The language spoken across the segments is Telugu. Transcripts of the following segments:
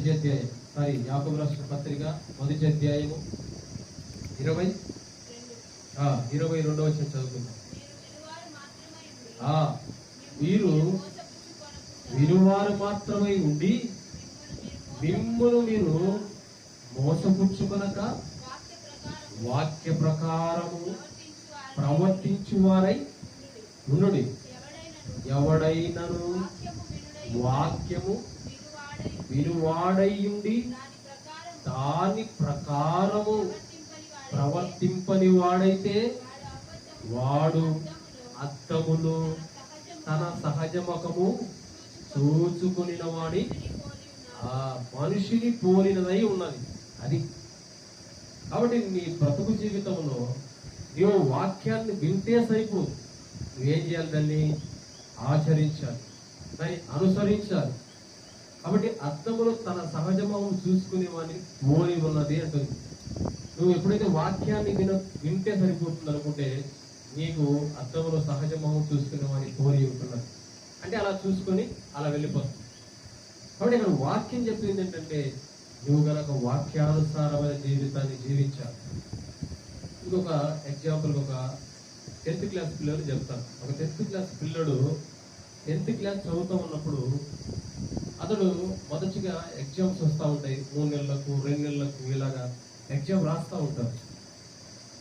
మొదటి అధ్యాయం. సారీ యాకబు రాష్ట్ర పత్రిక మొదటి అధ్యాయము ఇరవై? ఇరవై రెండవ వచ్చిన చదువుకుందాం. ఆ, వీరు వినువారు మాత్రమై ఉండి మిమ్మును మీరు మోసపుచ్చుకొనక వాక్య ప్రకారము ప్రవర్తించువారై ఉండు ఎవడైనను వాక్యము వినువాడయ్యుండి దాని ప్రకారము ప్రవర్తింపని వాడైతే వాడు అద్దమును తన సహజముఖము చూచుకునిన వాడి ఆ మనిషిని పోలినదై ఉన్నది. అది కాబట్టి నీ బ్రతుకు జీవితంలో నీవు వాక్యాన్ని వింటే సరిపోదు. నువ్వేం చేయాలి దాన్ని? ఆచరించాలి. దాన్ని అనుసరించాలి. కాబట్టి అర్థములో తన సహజమవం చూసుకునే వాడిని పోలి ఉన్నది అంటుంది. నువ్వు ఎప్పుడైతే వాక్యాన్ని విన వింటే సరిపోతుంది అనుకుంటే నీకు అర్థములో సహజమవం చూసుకునే వాడిని పోలి ఉంటున్నది అంటే అలా చూసుకొని అలా వెళ్ళిపోతుంది. కాబట్టి ఇక్కడ వాక్యం చెప్పింది ఏంటంటే నువ్వు గనక వాక్యానుసారమైన జీవితాన్ని జీవించాలి ఇంకొక ఎగ్జాంపుల్ ఒక టెన్త్ క్లాస్ పిల్లలు చెప్తాను ఒక టెన్త్ క్లాస్ పిల్లడు టెన్త్ క్లాస్ చదువుతూ ఉన్నప్పుడు అతడు మొదటిగా ఎగ్జామ్స్ వస్తూ ఉంటాయి. మూడు నెలలకు రెండు నెలలకు ఇలాగా ఎగ్జామ్ రాస్తూ ఉంటారు.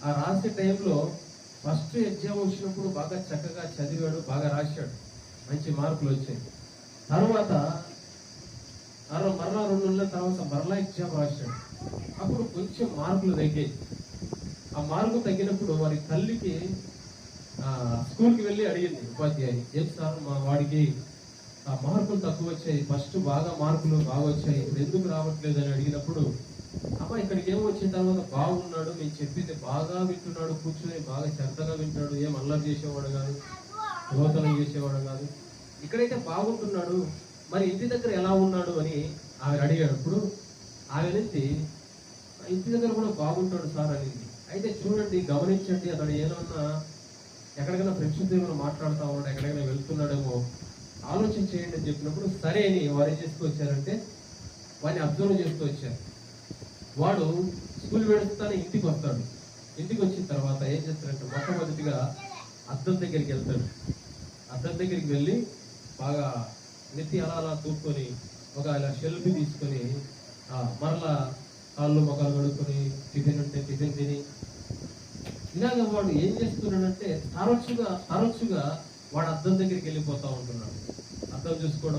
ఆ రాసే టైంలో ఫస్ట్ ఎగ్జామ్ వచ్చినప్పుడు బాగా చక్కగా చదివాడు బాగా రాశాడు. మంచి మార్కులు వచ్చాయి. తర్వాత మరలా మరలా రెండు నెలల తర్వాత మరలా ఎగ్జామ్ రాశాడు. అప్పుడు కొంచెం మార్కులు తగ్గాయి. ఆ మార్కు తగ్గినప్పుడు వారి తల్లికి ఆ, స్కూల్కి వెళ్ళి అడిగింది ఉపాధ్యాయుని ఏం సార్ మా వాడికి ఆ మార్కులు తక్కువ వచ్చాయి ఫస్ట్ బాగా మార్కులు బాగా వచ్చాయి ఇప్పుడు ఎందుకు రావట్లేదు అని అడిగినప్పుడు అమ్మ ఇక్కడికి ఏం వచ్చిన తర్వాత బాగున్నాడు మేము చెప్పింది బాగా వింటున్నాడు. కూర్చొని బాగా శ్రద్ధగా వింటాడు ఏం అల్లరి చేసేవాడు కాదు. దోతనం చేసేవాడు కాదు. ఇక్కడైతే బాగుంటున్నాడు. మరి ఇంటి దగ్గర ఎలా ఉన్నాడు? అని ఆవిడ అడిగాడు. ఆమె నుంచి ఇంటి దగ్గర కూడా బాగుంటాడు సార్ అనేది. అయితే చూడండి గమనించండి. అతడు ఏమన్నా ఎక్కడికైనా ఫ్రెండ్స్ ఏమైనా మాట్లాడుతూ ఉన్నాడు ఎక్కడికైనా వెళ్తున్నాడేమో. ఆలోచన చేయండి అని చెప్పినప్పుడు సరే అని వారు ఏం చేసుకొచ్చారంటే వాడిని అబ్జర్వ్ చేస్తూ వచ్చారు. వాడు స్కూల్ వెళుతానే ఇంటికి వస్తాడు. ఇంటికి వచ్చిన తర్వాత ఏం చేస్తాడంటే మొట్టమొదటిగా అద్దం దగ్గరికి వెళ్తాడు అద్దం దగ్గరికి వెళ్ళి బాగా నెత్తి అలా అలా తూపుకొని ఒక ఇలా షెల్ఫ్ తీసుకొని ఆ, మరలా కాళ్ళు మొక్కలు కడుక్కొని టిఫిన్ ఉంటే టిఫిన్ తిని. ఇలాగ వాడు ఏం చేస్తున్నాడంటే తరచుగా తరచుగా వాడు అద్దం దగ్గరికి వెళ్ళిపోతా ఉంటున్నాడు. అద్దం చూసుకోవడం